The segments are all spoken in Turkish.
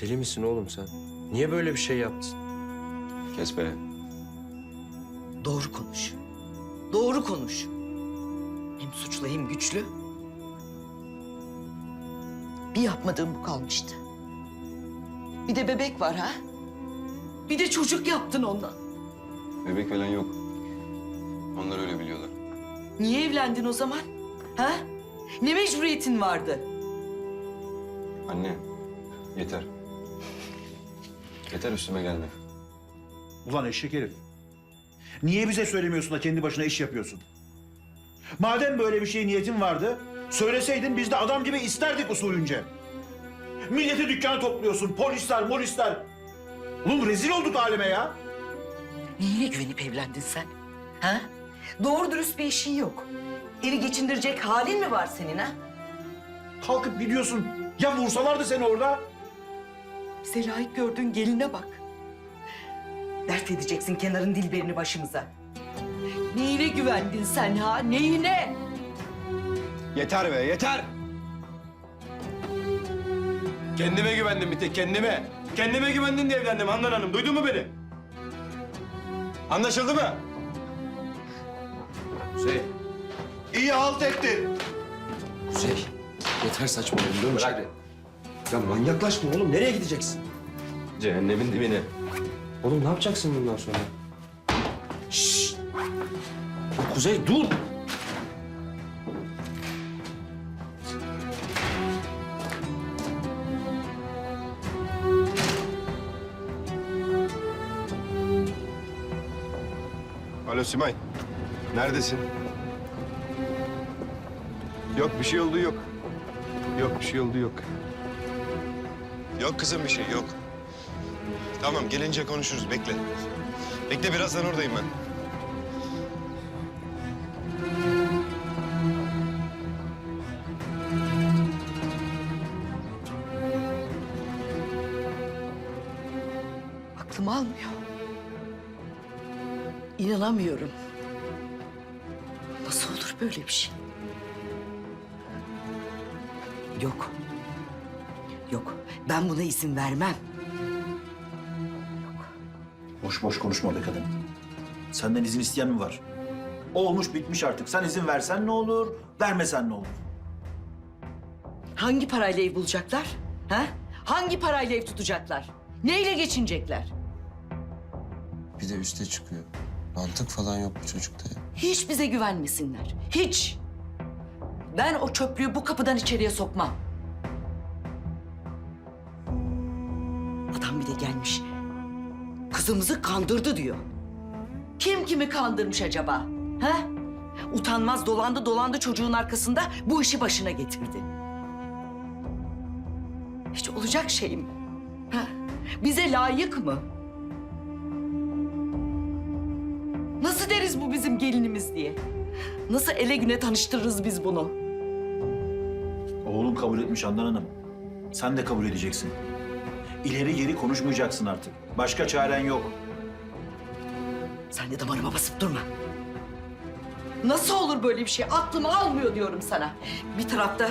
Deli misin oğlum sen? Niye böyle bir şey yaptın? Kes be. Doğru konuş. Doğru konuş. Hem suçlu hem güçlü. Bir yapmadığım bu kalmıştı. Bir de bebek var ha? Bir de çocuk yaptın ondan. Bebek falan yok. Onlar öyle biliyorlar. Niye evlendin o zaman? Ha? Ne mecburiyetin vardı? Anne, yeter. Yeter üstüme gelme. Ulan eşek herif. Niye bize söylemiyorsun da kendi başına iş yapıyorsun? Madem böyle bir şey niyetin vardı, söyleseydin biz de adam gibi isterdik usulünce. Milleti dükkana topluyorsun, polisler, molisler. Oğlum rezil olduk aleme ya. Neyine güvenip evlendin sen? Ha? Doğru dürüst bir işin yok. Evi geçindirecek halin mi var senin ha? Kalkıp gidiyorsun. Ya vursalardı seni orada? Bize layık gördüğün geline bak. Dert edeceksin kenarın dilberini başımıza. Neyine güvendin sen ha? Neyine? Yeter be, yeter! Kendime güvendim bir tek, kendime. Kendime güvendim diye evlendim Handan Hanım. Duydun mu beni? Anlaşıldı mı? Kuzey, İyi halt etti. Kuzey. Yeter saçmalama. Dön içeri. Ya manyaklaşma oğlum. Nereye gideceksin? Cehennemin dibine. Oğlum ne yapacaksın bundan sonra? Şşş! Ya Kuzey dur! Alo Simay. Neredesin? Yok bir şey oldu yok. Yok bir şey oldu yok. Yok kızım bir şey yok. Tamam gelince konuşuruz bekle. Bekle birazdan oradayım ben. Aklım almıyor. İnanamıyorum. Nasıl olur böyle bir şey? Yok. Yok. Ben buna izin vermem. Boş boş konuşma be kadın. Senden izin isteyen mi var? Olmuş bitmiş artık. Sen izin versen ne olur, vermesen ne olur? Hangi parayla ev bulacaklar? Ha? Hangi parayla ev tutacaklar? Neyle geçinecekler? Bir de üste çıkıyor. Mantık falan yok bu çocukta ya. Hiç bize güvenmesinler. Hiç. Ben o çöplüğü bu kapıdan içeriye sokmam. Kızımızı kandırdı diyor. Kim kimi kandırmış acaba? Ha? Utanmaz dolandı dolandı çocuğun arkasında bu işi başına getirdi. Hiç olacak şey mi? Ha? Bize layık mı? Nasıl deriz bu bizim gelinimiz diye? Nasıl ele güne tanıştırırız biz bunu? Oğlum kabul etmiş Handan Hanım. Sen de kabul edeceksin. İleri geri konuşmayacaksın artık. Başka çaren yok. Sen de damarıma basıp durma. Nasıl olur böyle bir şey? Aklım almıyor diyorum sana. Bir tarafta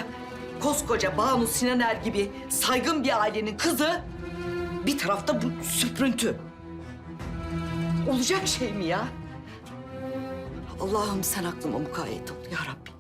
koskoca Banu Sinaner gibi saygın bir ailenin kızı... ...bir tarafta bu süprüntü. Olacak şey mi ya? Allah'ım sen aklıma mukayyet ol ya Rabbi.